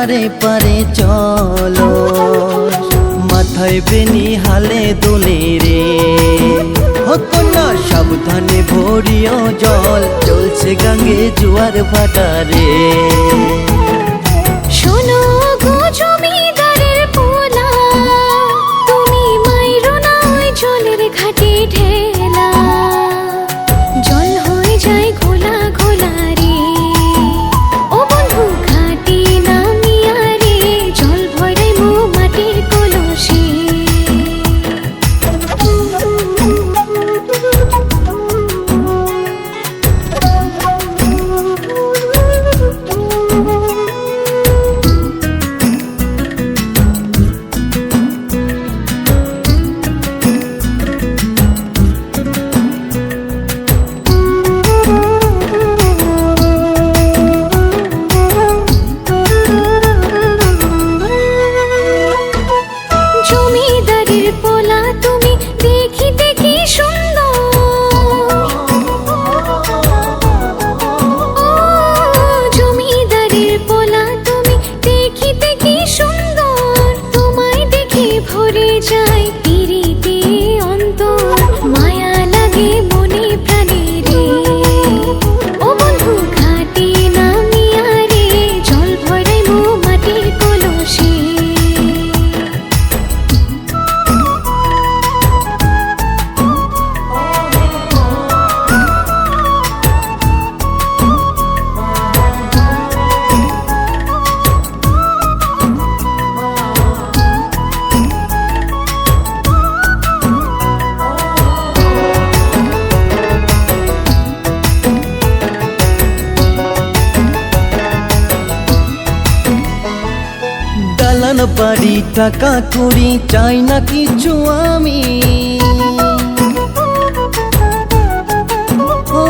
পারে পারে চলো। মাথায় বেনি হালে দোলে রে। না সাবধানে ভরিও জল চলছে গাঙ্গে জোয়ার ভাটা রে দালান বাড়ি টাকা কুড়ি চাই না কিছু আমি। ও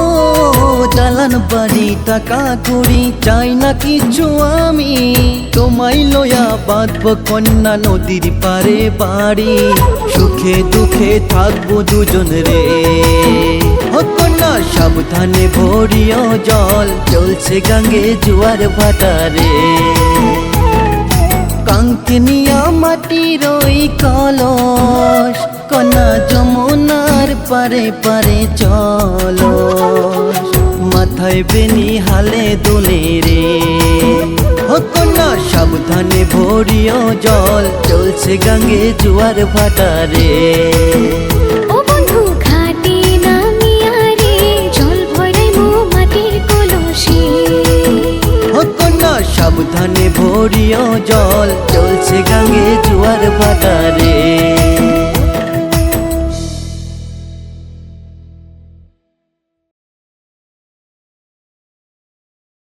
দালান বাড়ি টাকা কুড়ি চাই না কিছু আমি। তোমায় লয়া বাঁধব কন্যা নদীর পারে বাড়ি। সুখে দুঃখে থাকব দুজন রে। কন্যা সাবধানে ভরিও জল, চলছে গাঙ্গে জোয়ার ভাটা রে কাঙ্কিনিয়া মাটির ওই কলস, কনা যমুনার পারে পারে চল মাথায় বেনি হালে দোলে রে। কন্যা, সাবধানে ভরিও জল, চলছে গাঙ্গে জোয়ার ভাটা ভরিও জল চলছে গাঙ্গে জোয়ার ভাটা